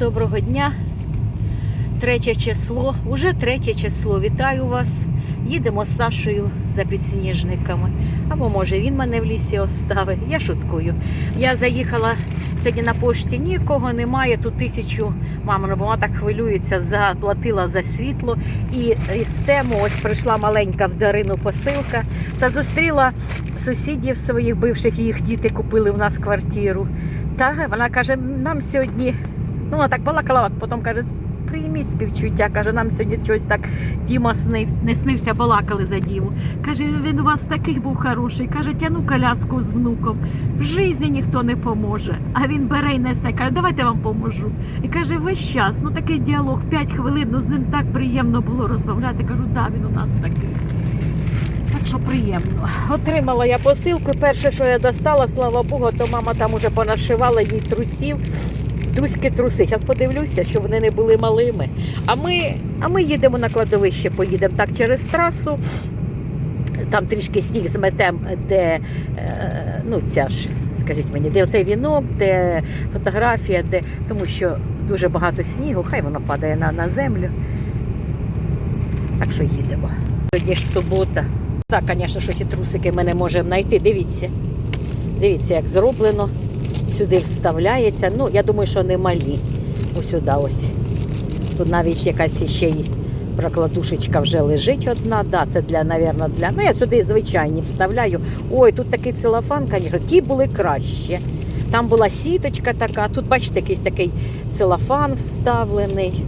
доброго дня. Третє число, уже третє число. Вітаю вас. Їдемо з Сашою за підсніжниками. Або може він мене в лісі оставить. Я шуткую. Я заїхала сьогодні на пошті, нікого немає. Тут тисячу мама, бо вона так хвилюється, заплатила за світло. І із тему ось прийшла маленька в Дарину посилка та зустріла сусідів своїх бивших, їх діти купили в нас квартиру. Та вона каже, нам сьогодні, ну вона так балакала, потім каже, прийміть співчуття. Каже, нам сьогодні щось так Діма снив, не снився, балакали за Діму. Каже, він у вас такий був хороший. Каже, тяну коляску з внуком. В житті ніхто не поможе. А він бере і несе, каже, давайте вам поможу. І каже, весь час, ну такий діалог, 5 хвилин, ну з ним так приємно було розмовляти. Кажу, да, він у нас такий. Так що приємно. Отримала я посилку. Перше, що я достала, слава Богу, то мама там уже понашивала їй трусів. Дуські труси. Зараз подивлюся, щоб вони не були малими. А ми, а ми їдемо на кладовище, поїдемо так через трасу. Там трішки сніг зметем, де е, ну ця ж, скажіть мені, де оцей вінок, де фотографія, де тому що дуже багато снігу, хай воно падає на, на землю. Так що їдемо. Сьогодні ж субота. Так, звісно, що ті трусики ми не можемо знайти. Дивіться. Дивіться, як зроблено. Сюди вставляється. Ну, я думаю, що не малі. Ось ось. Тут навіть якась ще й прокладушечка вже лежить одна. Да, це для, напевно, для. Ну, я сюди звичайні вставляю. Ой, тут такий целофан, звісно, ті були краще. Там була сіточка така, тут, бачите, якийсь такий целофан вставлений.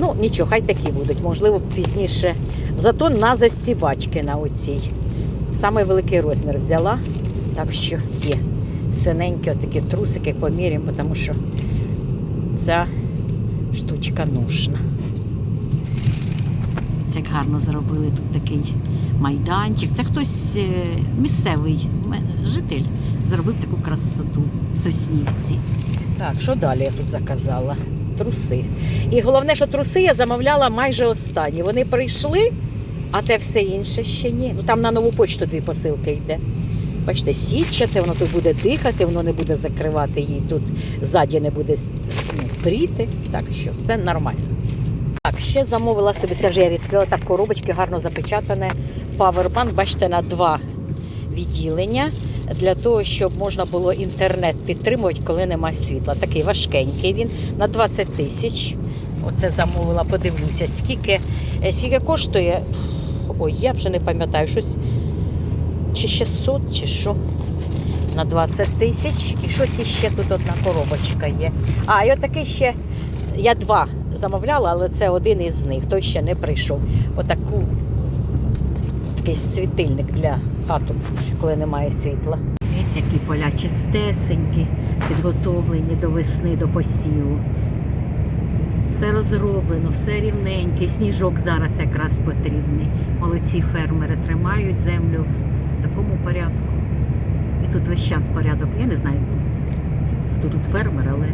Ну, нічого, хай такі будуть, можливо, пізніше. Зато на застібачки на оцій. Самий великий розмір взяла, так що є. Синенькі отакі трусики поміряємо, тому що ця штучка нужна. Це як гарно зробили тут такий майданчик. Це хтось е, місцевий житель зробив таку красоту в Соснівці. Так, що далі я тут заказала? Труси. І головне, що труси я замовляла майже останні. Вони прийшли, а те все інше ще ні. Ну там на нову почту дві посилки йде. Бачите, сітчате, воно тут буде дихати, воно не буде закривати її тут, ззаді не буде ну, пріти. Так що все нормально. Так, ще замовила собі, це вже я відкрила так коробочки, гарно запечатане. Павербанк, бачите, на два відділення для того, щоб можна було інтернет підтримувати, коли немає світла. Такий важкенький він на 20 тисяч. Оце замовила, подивлюся, скільки, е, скільки коштує. Ой, я вже не пам'ятаю, щось чи 600, чи що. На 20 тисяч. І щось іще тут одна коробочка є. А, і отакий ще. Я два замовляла, але це один із них. Той ще не прийшов. Отаку такий світильник для хату, коли немає світла. Дивіться, які поля чистесенькі, підготовлені до весни, до посіву. Все розроблено, все рівненьке. Сніжок зараз якраз потрібний. Молодці фермери тримають землю в такому порядку. І тут весь час порядок. Я не знаю, хто тут фермер, але.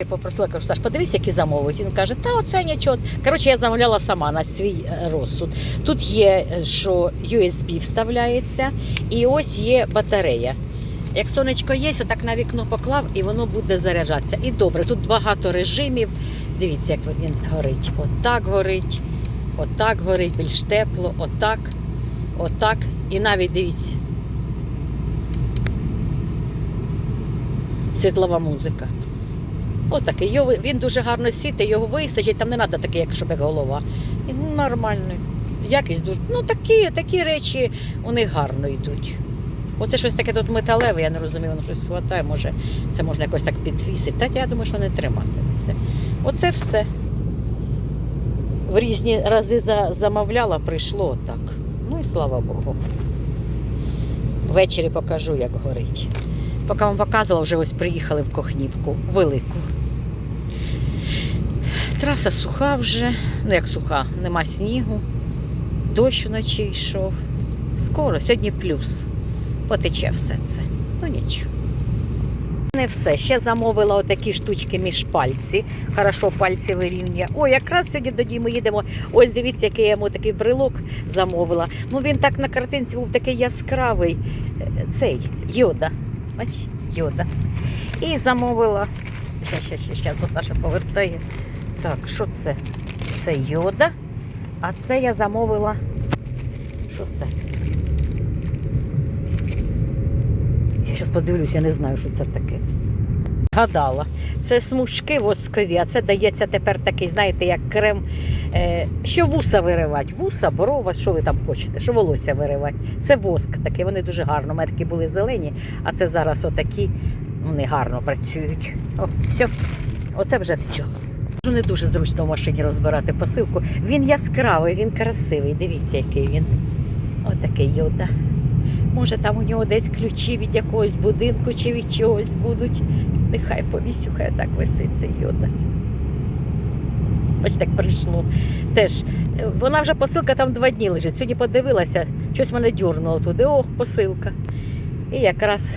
Я попросила, кажу, Саш, подивись, які замовить. Він каже, та оце нічого. Коротше, я замовляла сама на свій е, розсуд. Тут є, е, що USB вставляється, і ось є батарея. Як сонечко є, отак на вікно поклав і воно буде заряджатися. І добре, тут багато режимів. Дивіться, як він горить. Отак горить, отак горить, більш тепло, отак, отак. І навіть дивіться. Світлова музика. Отакий. Його, він дуже гарно сіти, його вистачить, там не треба такий, як щоб як голова. І нормальний. Якість дуже. Ну такі, такі речі них гарно йдуть. Оце щось таке тут металеве, я не розумію, воно щось хватає, може це можна якось так підвісити. Та я думаю, що не триматиметься. Оце все. В різні рази замовляла, прийшло отак. Ну слава Богу. Ввечері покажу, як горить. Поки вам показувала, вже ось приїхали в Кохнівку, велику. Траса суха вже, ну як суха, нема снігу, дощ вночі йшов. Скоро, сьогодні плюс. Потече все це. Ну нічого. Не все. Ще замовила отакі штучки між пальці. Хорошо пальці вирівнює. О, якраз сьогодні до Діми їдемо. Ось дивіться, який я йому такий брелок замовила. Ну він так на картинці був такий яскравий. Е, Цей йода. Бач, йода. І замовила щас, щас, щас, щас, бо Саша повертає. Так, що це? Це йода. А це я замовила. Що це? Я зараз подивлюсь, я не знаю, що це таке. Гадала. Це смужки воскові, а це дається тепер такий, знаєте, як крем. Е, що вуса виривати? Вуса, борова, що ви там хочете, що волосся виривати. Це воск такий, вони дуже гарно. Такі були зелені, а це зараз отакі, вони гарно працюють. О, все. Оце вже все. Не дуже зручно в машині розбирати посилку. Він яскравий, він красивий. Дивіться, який він. Отакий йода. Може, там у нього десь ключі від якогось будинку чи від чогось будуть. Нехай повісю, хай так висить цей йода. Бачите, так прийшло. Теж, е, вона вже посилка там два дні лежить. Сьогодні подивилася, щось мене дьорнуло туди. О, посилка. І якраз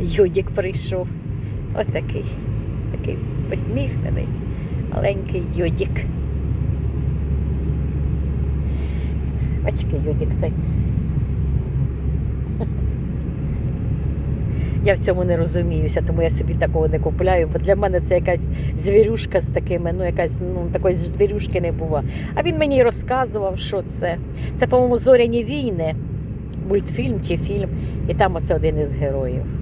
йодик прийшов. Отакий. Такий посміхнений, маленький йодик. Бачите, йодик цей. Я в цьому не розуміюся, тому я собі такого не купляю, бо для мене це якась звірюшка з такими, ну якась ну такої звірюшки не було. А він мені розказував, що це. Це, по-моєму, зоряні війни, мультфільм чи фільм, і там ось один із героїв.